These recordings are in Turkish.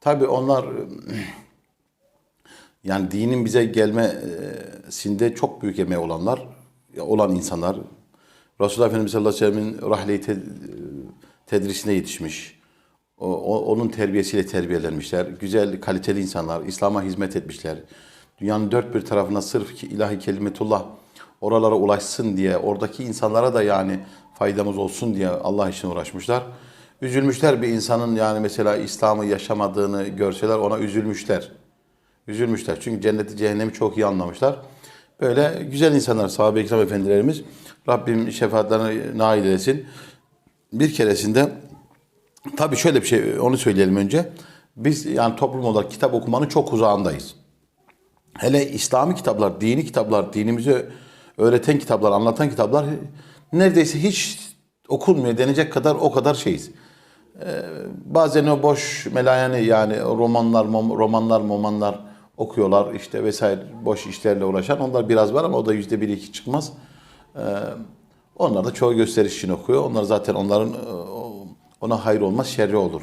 Tabii onlar yani dinin bize gelmesinde çok büyük emeği olanlar, olan insanlar. Resulullah Efendimiz sallallahu aleyhi ve sellem'in rahle-i te- tedrisine yetişmiş. O, onun terbiyesiyle terbiyelenmişler. Güzel, kaliteli insanlar, İslam'a hizmet etmişler. Dünyanın dört bir tarafına sırf ilahi kelimetullah oralara ulaşsın diye, oradaki insanlara da yani faydamız olsun diye Allah için uğraşmışlar. Üzülmüşler bir insanın yani mesela İslam'ı yaşamadığını görseler ona üzülmüşler. Üzülmüşler. Çünkü cenneti cehennemi çok iyi anlamışlar. Böyle güzel insanlar sahabe-i kiram efendilerimiz. Rabbim şefaatlerine nail eylesin. Bir keresinde tabii şöyle bir şey onu söyleyelim önce. Biz yani toplum olarak kitap okumanın çok uzağındayız. Hele İslami kitaplar, dini kitaplar, dinimizi öğreten kitaplar, anlatan kitaplar neredeyse hiç okunmuyor denecek kadar o kadar şeyiz. Bazen o boş melayani yani romanlar, romanlar, momanlar okuyorlar işte vesaire boş işlerle uğraşan onlar biraz var ama o da yüzde bir iki çıkmaz. Ee, onlar da çoğu gösteriş için okuyor. Onlar zaten onların e, ona hayır olmaz şerri olur.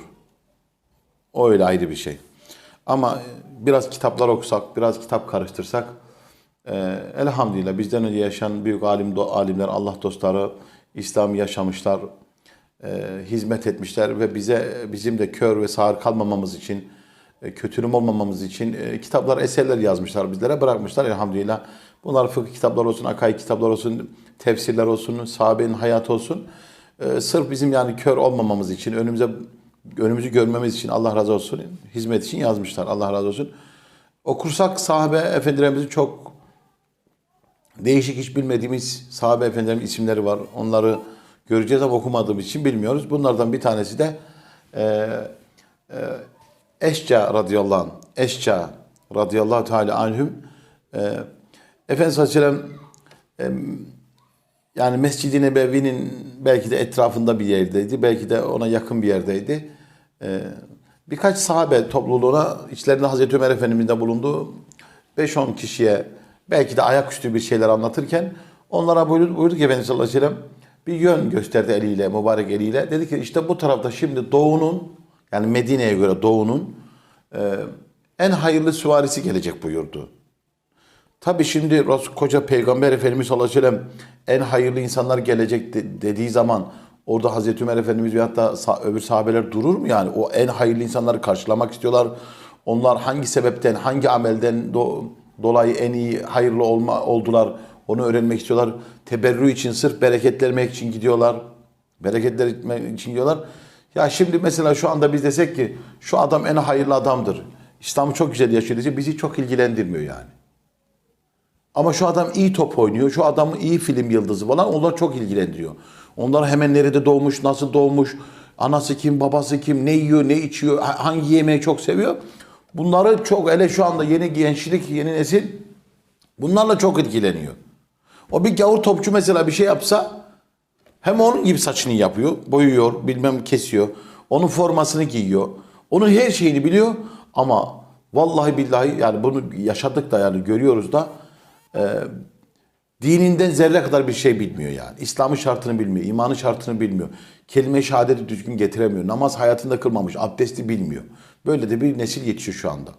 O öyle ayrı bir şey. Ama biraz kitaplar okusak, biraz kitap karıştırsak e, elhamdülillah bizden önce yaşayan büyük alim, alimler, Allah dostları İslam'ı yaşamışlar, e, hizmet etmişler ve bize bizim de kör ve sağır kalmamamız için, e, kötülüm olmamamız için e, kitaplar, eserler yazmışlar bizlere, bırakmışlar elhamdülillah. Bunlar fıkıh kitaplar olsun, akaid kitaplar olsun, tefsirler olsun, sahabenin hayatı olsun. E, sırf bizim yani kör olmamamız için, önümüze önümüzü görmemiz için Allah razı olsun, hizmet için yazmışlar. Allah razı olsun. Okursak sahabe efendilerimizin çok değişik hiç bilmediğimiz sahabe efendilerin isimleri var. Onları göreceğiz ama okumadığımız için bilmiyoruz. Bunlardan bir tanesi de e, e, Eşca radıyallahu anh. Eşca radıyallahu teala anhüm. E, Efendimiz Aleyhisselam e, yani Mescid-i Nebevi'nin belki de etrafında bir yerdeydi. Belki de ona yakın bir yerdeydi. E, birkaç sahabe topluluğuna içlerinde Hazreti Ömer Efendimiz de bulundu. 5-10 kişiye belki de ayaküstü bir şeyler anlatırken onlara buyurdu, buyurdu ki Efendimiz sallallahu bir yön gösterdi eliyle, mübarek eliyle. Dedi ki işte bu tarafta şimdi doğunun yani Medine'ye göre doğunun e, en hayırlı süvarisi gelecek buyurdu. Tabi şimdi koca Peygamber Efendimiz sallallahu aleyhi ve sellem en hayırlı insanlar gelecek de- dediği zaman orada Hazreti Ömer Efendimiz ve hatta sa- öbür sahabeler durur mu yani? O en hayırlı insanları karşılamak istiyorlar. Onlar hangi sebepten, hangi amelden do- dolayı en iyi hayırlı olma oldular onu öğrenmek istiyorlar. Teberrü için sırf bereketlenmek için gidiyorlar. Bereketlenmek için gidiyorlar. Ya şimdi mesela şu anda biz desek ki şu adam en hayırlı adamdır. İslam'ı çok güzel yaşıyor diyecek bizi çok ilgilendirmiyor yani. Ama şu adam iyi top oynuyor, şu adam iyi film yıldızı falan onlar çok ilgilendiriyor. Onlar hemen nerede doğmuş, nasıl doğmuş, anası kim, babası kim, ne yiyor, ne içiyor, ha- hangi yemeği çok seviyor. Bunları çok, hele şu anda yeni gençlik, yeni nesil bunlarla çok ilgileniyor. O bir gavur topçu mesela bir şey yapsa hem onun gibi saçını yapıyor, boyuyor, bilmem kesiyor. Onun formasını giyiyor. Onun her şeyini biliyor ama vallahi billahi yani bunu yaşadık da yani görüyoruz da dininden zerre kadar bir şey bilmiyor yani. İslam'ın şartını bilmiyor, imanın şartını bilmiyor. Kelime-i şehadeti düzgün getiremiyor. Namaz hayatında kılmamış, abdesti bilmiyor. Böyle de bir nesil yetişiyor şu anda.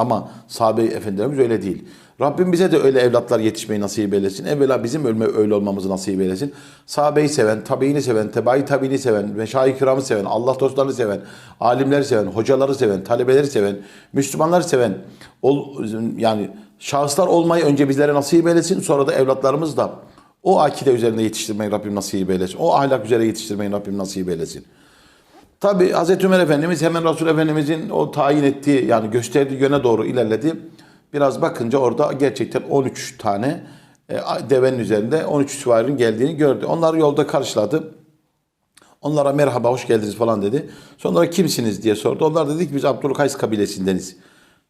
Ama sahabe efendilerimiz öyle değil. Rabbim bize de öyle evlatlar yetişmeyi nasip eylesin. Evvela bizim ölme öyle olmamızı nasip eylesin. Sahabeyi seven, tabiini seven, tebai tabiini seven, meşayih kiramı seven, Allah dostlarını seven, alimleri seven, hocaları seven, talebeleri seven, Müslümanları seven, ol, yani şahıslar olmayı önce bizlere nasip eylesin. Sonra da evlatlarımız da o akide üzerinde yetiştirmeyi Rabbim nasip eylesin. O ahlak üzere yetiştirmeyi Rabbim nasip eylesin. Tabi Hazreti Ömer Efendimiz hemen Resul Efendimizin o tayin ettiği yani gösterdiği yöne doğru ilerledi. Biraz bakınca orada gerçekten 13 tane e, devenin üzerinde 13 süvarinin geldiğini gördü. Onları yolda karşıladı. Onlara merhaba hoş geldiniz falan dedi. Sonra kimsiniz diye sordu. Onlar dedi ki biz Abdülkays kabilesindeniz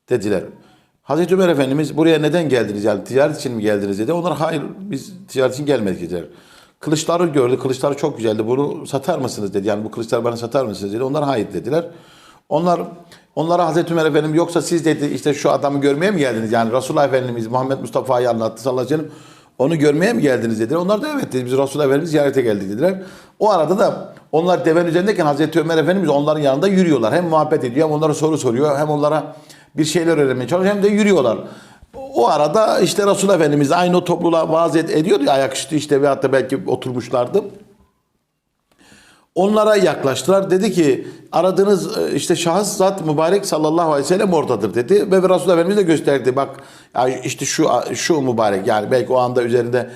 dediler. Hazreti Ömer Efendimiz buraya neden geldiniz yani ticaret için mi geldiniz dedi. Onlar hayır biz ticaret için gelmedik dediler. Kılıçları gördü. Kılıçları çok güzeldi. Bunu satar mısınız dedi. Yani bu kılıçları bana satar mısınız dedi. Onlar hayır dediler. Onlar onlara Hazreti Ömer Efendim yoksa siz dedi işte şu adamı görmeye mi geldiniz? Yani Resulullah Efendimiz Muhammed Mustafa'yı anlattı sallallahu aleyhi ve sellem. Onu görmeye mi geldiniz dediler. Onlar da evet dedi. Biz Resulullah Efendimiz ziyarete geldik dediler. O arada da onlar devenin üzerindeyken Hazreti Ömer Efendimiz onların yanında yürüyorlar. Hem muhabbet ediyor hem onlara soru soruyor. Hem onlara bir şeyler öğrenmeye çalışıyor hem de yürüyorlar. O arada işte Resulullah Efendimiz aynı o topluluğa vaaz ed- ediyordu ya ayaküstü işte veyahut da belki oturmuşlardı. Onlara yaklaştılar. Dedi ki aradığınız e, işte şahıs zat mübarek sallallahu aleyhi ve sellem oradadır dedi. Ve Resulullah Efendimiz de gösterdi. Bak işte şu şu mübarek yani belki o anda üzerinde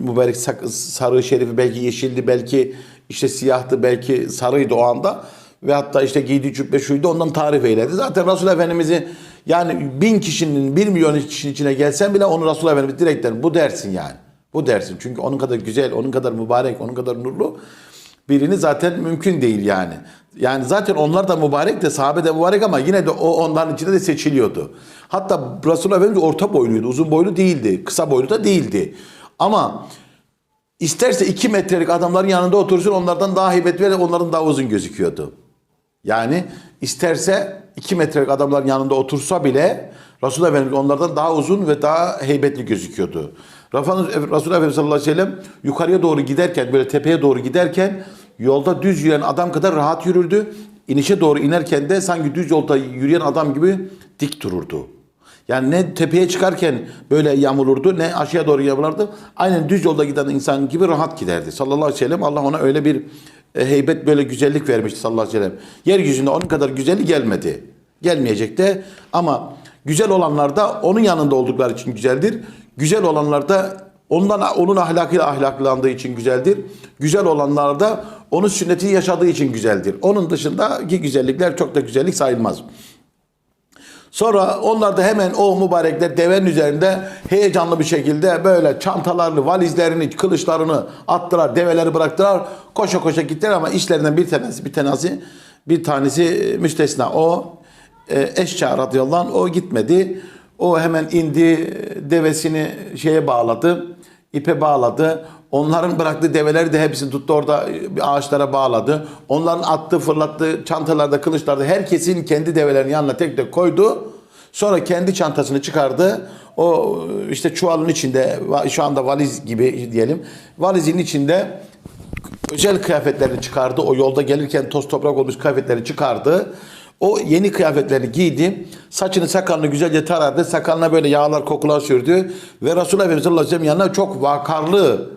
mübarek sarı şerifi belki yeşildi belki işte siyahtı belki sarıydı o anda. Ve hatta işte giydiği cübbe şuydu ondan tarif eyledi. Zaten Resulullah Efendimiz'i yani bin kişinin bir milyon kişinin içine gelsen bile onu Resulullah Efendimiz direkten bu dersin yani. Bu dersin. Çünkü onun kadar güzel, onun kadar mübarek, onun kadar nurlu birini zaten mümkün değil yani. Yani zaten onlar da mübarek de sahabe de mübarek ama yine de o onların içinde de seçiliyordu. Hatta Resulullah Efendimiz orta boyluydu. Uzun boylu değildi. Kısa boylu da değildi. Ama isterse iki metrelik adamların yanında otursun onlardan daha heybetli ve onların daha uzun gözüküyordu. Yani isterse 2 metrelik adamların yanında otursa bile Resulullah Efendimiz onlardan daha uzun ve daha heybetli gözüküyordu. Resulullah Efendimiz sallallahu aleyhi ve sellem yukarıya doğru giderken böyle tepeye doğru giderken yolda düz yürüyen adam kadar rahat yürürdü. İnişe doğru inerken de sanki düz yolda yürüyen adam gibi dik dururdu. Yani ne tepeye çıkarken böyle yamulurdu ne aşağıya doğru yamulurdu. Aynen düz yolda giden insan gibi rahat giderdi. Sallallahu aleyhi ve sellem Allah ona öyle bir heybet böyle güzellik vermişti sallallahu aleyhi ve sellem. Yeryüzünde onun kadar güzeli gelmedi. Gelmeyecek de ama güzel olanlar da onun yanında oldukları için güzeldir. Güzel olanlar da ondan onun ahlakıyla ahlaklandığı için güzeldir. Güzel olanlar da onun sünnetini yaşadığı için güzeldir. Onun dışındaki güzellikler çok da güzellik sayılmaz. Sonra onlar da hemen o mübarekler devenin üzerinde heyecanlı bir şekilde böyle çantalarını, valizlerini, kılıçlarını attılar, develeri bıraktılar. Koşa koşa gittiler ama işlerinden bir tanesi, bir tanesi, bir tanesi müstesna. O e, Eşça radıyallahu anh o gitmedi. O hemen indi, devesini şeye bağladı, ipe bağladı. Onların bıraktığı develeri de hepsini tuttu orada ağaçlara bağladı. Onların attığı, fırlattığı çantalarda, kılıçlarda herkesin kendi develerinin yanına tek tek koydu. Sonra kendi çantasını çıkardı. O işte çuvalın içinde şu anda valiz gibi diyelim. Valizin içinde özel kıyafetlerini çıkardı. O yolda gelirken toz toprak olmuş kıyafetleri çıkardı. O yeni kıyafetlerini giydi. Saçını sakalını güzelce taradı. Sakalına böyle yağlar kokular sürdü. Ve Resulullah Efendimiz sallallahu aleyhi ve sellem yanına çok vakarlı,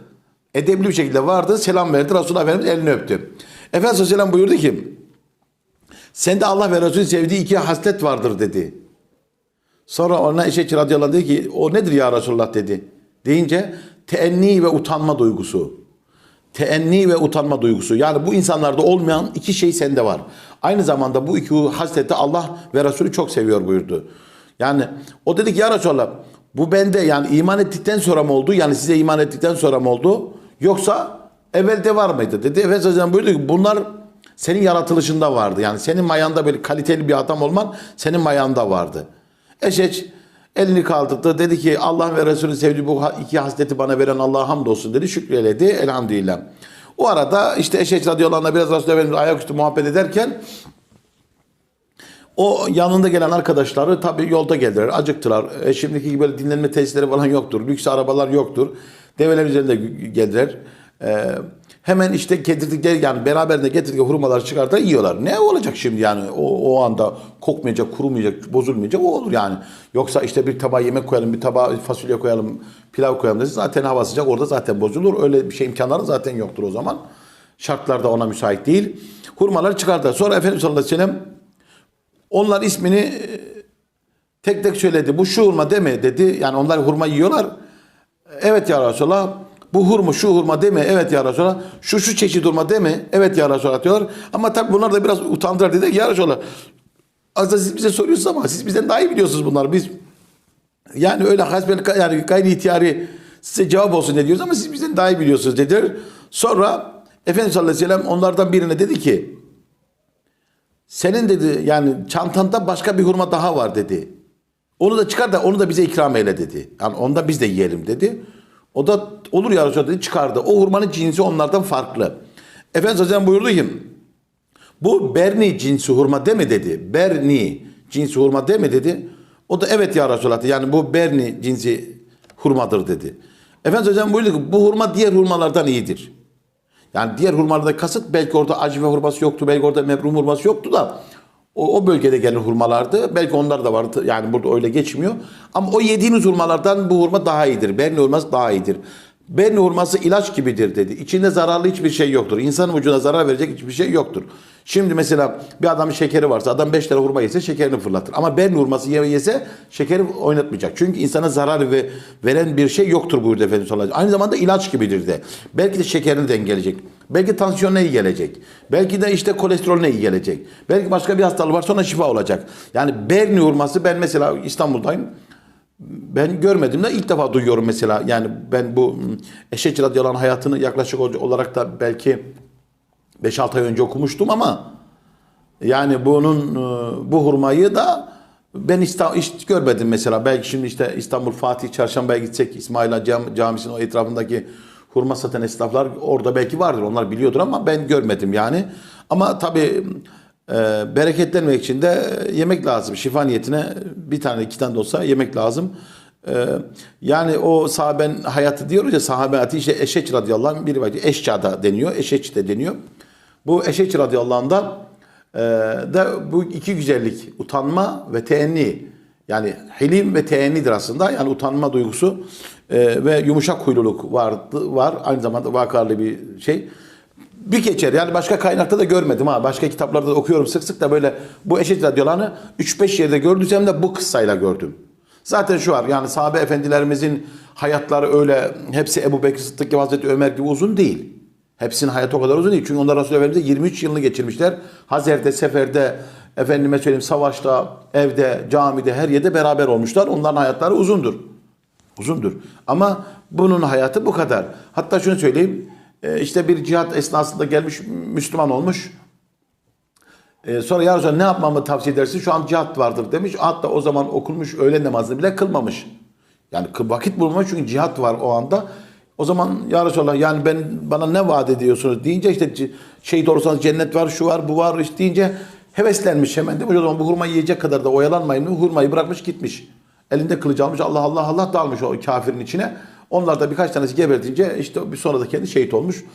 edebli bir şekilde vardı. Selam verdi. Resulullah Efendimiz elini öptü. Efendimiz sallallahu aleyhi ve sellem buyurdu ki sende Allah ve Resulü sevdiği iki haslet vardır dedi. Sonra ona Eşekçi radıyallahu dedi ki o nedir ya Resulullah dedi. Deyince teenni ve utanma duygusu. Teenni ve utanma duygusu. Yani bu insanlarda olmayan iki şey sende var. Aynı zamanda bu iki hasleti Allah ve Resulü çok seviyor buyurdu. Yani o dedi ki ya Resulallah bu bende yani iman ettikten sonra mı oldu? Yani size iman ettikten sonra mı oldu? Yoksa evvelde var mıydı? Dedi. Efendimiz Aleyhisselam buyurdu ki bunlar senin yaratılışında vardı. Yani senin mayanda böyle kaliteli bir adam olman senin mayanda vardı. Eşeç elini kaldırdı. Dedi ki Allah ve Resulü sevdiği bu iki hasleti bana veren Allah'a hamdolsun dedi. Şükreledi. Elhamdülillah. O arada işte Eşeç radıyallahu biraz Resulü Efendimiz ayaküstü muhabbet ederken o yanında gelen arkadaşları tabii yolda geldiler, acıktılar. E, şimdiki gibi böyle dinlenme tesisleri falan yoktur. Lüks arabalar yoktur. Develer üzerinde geldiler. E, hemen işte getirdikleri yani beraberinde getirdikleri hurmaları çıkartıp yiyorlar. Ne olacak şimdi yani o, o anda kokmayacak, kurumayacak, bozulmayacak o olur yani. Yoksa işte bir tabağa yemek koyalım, bir tabağa fasulye koyalım, pilav koyalım dese zaten hava sıcak orada zaten bozulur. Öyle bir şey imkanları zaten yoktur o zaman. Şartlar da ona müsait değil. Hurmaları çıkardılar. Sonra Efendimiz sallallahu aleyhi ve sellem onlar ismini e, tek tek söyledi. Bu şu hurma deme dedi. Yani onlar hurma yiyorlar. Evet ya Resulallah. Bu hurma şu hurma deme. Evet ya Resulallah. Şu şu çeşit hurma deme. Evet ya Resulallah diyorlar. Ama tabi bunlar da biraz utandılar dedi. Ya Resulallah. Aslında siz bize soruyorsunuz ama siz bizden daha iyi biliyorsunuz bunları. Biz yani öyle hasbel yani gayri ihtiyari size cevap olsun ne diyoruz ama siz bizden daha iyi biliyorsunuz dediler. Sonra Efendimiz sallallahu aleyhi ve sellem onlardan birine dedi ki senin dedi yani çantanda başka bir hurma daha var dedi. Onu da çıkar da onu da bize ikram eyle dedi. Yani onu da biz de yiyelim dedi. O da olur ya Resulallah dedi çıkardı. O hurmanın cinsi onlardan farklı. Efendimiz Aleyhisselam buyurdu ki bu berni cinsi hurma deme dedi. Berni cinsi hurma deme dedi. O da evet ya Resulallah. Yani bu berni cinsi hurmadır dedi. Efendimiz Hocam buyurdu ki bu hurma diğer hurmalardan iyidir. Yani diğer hurmalarda kasıt belki orada acı ve hurması yoktu, belki orada mebrum hurması yoktu da o, o bölgede gelen hurmalardı. Belki onlar da vardı. Yani burada öyle geçmiyor. Ama o yediğiniz hurmalardan bu hurma daha iyidir. Berni hurması daha iyidir. Berni hurması ilaç gibidir dedi. İçinde zararlı hiçbir şey yoktur. İnsanın vücuduna zarar verecek hiçbir şey yoktur. Şimdi mesela bir adamın şekeri varsa adam 5 tane hurma yese şekerini fırlatır. Ama berni hurması ye- yese şekeri oynatmayacak. Çünkü insana zarar ve veren bir şey yoktur buyurdu Efendimiz sallallahu. Aynı zamanda ilaç gibidir de. Belki de şekerini dengeleyecek. Belki tansiyonuna iyi gelecek. Belki de işte kolesterolüne iyi gelecek. Belki başka bir hastalığı var sonra şifa olacak. Yani berni hurması ben mesela İstanbul'dayım. Ben görmedim de ilk defa duyuyorum mesela. Yani ben bu Eşeç radıyallahu anh hayatını yaklaşık olarak da belki 5-6 ay önce okumuştum ama yani bunun e, bu hurmayı da ben İsta- hiç görmedim mesela. Belki şimdi işte İstanbul Fatih Çarşamba'ya gitsek İsmail Ağa Cam- Camisi'nin o etrafındaki hurma satan esnaflar orada belki vardır. Onlar biliyordur ama ben görmedim yani. Ama tabii e, bereketlenmek için de yemek lazım. Şifa niyetine bir tane iki tane de olsa yemek lazım. E, yani o sahaben hayatı diyoruz ya sahabe hayatı işte Eşeç radıyallahu anh bir rivayet Eşça'da deniyor. Eşeç de deniyor. Bu Eşeç radıyallahu anh'dan ee, de bu iki güzellik utanma ve teenni. Yani hilim ve teennidir aslında. Yani utanma duygusu e, ve yumuşak huyluluk vardı var. Aynı zamanda vakarlı bir şey. Bir geçer yani başka kaynakta da görmedim ha. Başka kitaplarda da okuyorum sık sık da böyle bu eşit radyolarını 3-5 yerde gördüysem de bu kıssayla gördüm. Zaten şu var yani sahabe efendilerimizin hayatları öyle hepsi Ebu Bekir Sıddık Hazreti Ömer gibi uzun değil. Hepsinin hayatı o kadar uzun değil. Çünkü onlar Resulullah Efendimiz'e 23 yılını geçirmişler. Hazer'de, seferde, efendime söyleyeyim savaşta, evde, camide, her yerde beraber olmuşlar. Onların hayatları uzundur. Uzundur. Ama bunun hayatı bu kadar. Hatta şunu söyleyeyim. e, işte bir cihat esnasında gelmiş Müslüman olmuş. E, sonra ya Resulallah ne yapmamı tavsiye edersin? Şu an cihat vardır demiş. Hatta o zaman okunmuş öğle namazını bile kılmamış. Yani vakit bulmamış çünkü cihat var o anda. O zaman ya Resulallah yani ben bana ne vaat ediyorsunuz deyince işte şehit olursanız cennet var, şu var, bu var işte deyince heveslenmiş hemen demiş o zaman bu hurmayı yiyecek kadar da oyalanmayın. Hurmayı bırakmış gitmiş. Elinde kılıcı almış Allah Allah Allah dalmış o kafirin içine. Onlar da birkaç tanesi gebertince işte bir sonra da kendi şehit olmuş.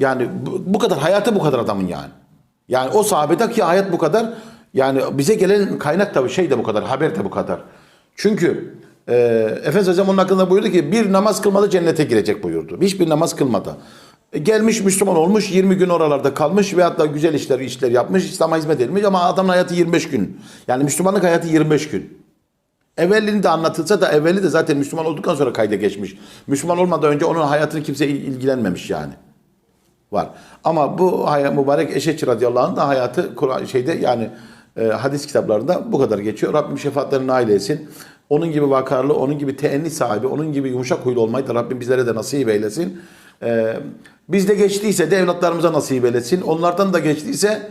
Yani bu, bu kadar hayatı bu kadar adamın yani. Yani o sahabedeki hayat bu kadar. Yani bize gelen kaynak da şey de bu kadar, haber de bu kadar. Çünkü e, Efendimiz Aleyhisselam onun hakkında buyurdu ki bir namaz kılmadı cennete girecek buyurdu. Hiçbir namaz kılmadı. E, gelmiş Müslüman olmuş 20 gün oralarda kalmış ve hatta güzel işler işler yapmış İslam'a hizmet etmiş ama adamın hayatı 25 gün. Yani Müslümanlık hayatı 25 gün. Evvelini de anlatılsa da evveli de zaten Müslüman olduktan sonra kayda geçmiş. Müslüman olmadan önce onun hayatını kimse il- ilgilenmemiş yani var. Ama bu mübarek Eşeç radıyallahu anh da hayatı şeyde yani e, hadis kitaplarında bu kadar geçiyor. Rabbim şefaatlerine nail etsin. Onun gibi vakarlı, onun gibi teenni sahibi, onun gibi yumuşak huylu olmayı da Rabbim bizlere de nasip eylesin. E, bizde geçtiyse de evlatlarımıza nasip eylesin. Onlardan da geçtiyse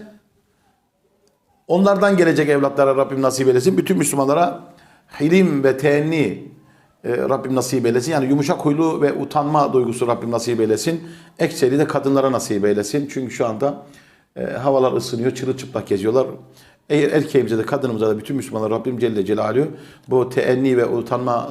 onlardan gelecek evlatlara Rabbim nasip eylesin. Bütün Müslümanlara hilim ve teenni e, Rabbim nasip eylesin. Yani yumuşak huylu ve utanma duygusu Rabbim nasip eylesin. Ekseri de kadınlara nasip eylesin. Çünkü şu anda e, havalar ısınıyor, çırılçıplak geziyorlar. Eğer erkeğimize de kadınımıza da bütün Müslümanlar Rabbim Celle Celaluhu bu teenni ve utanma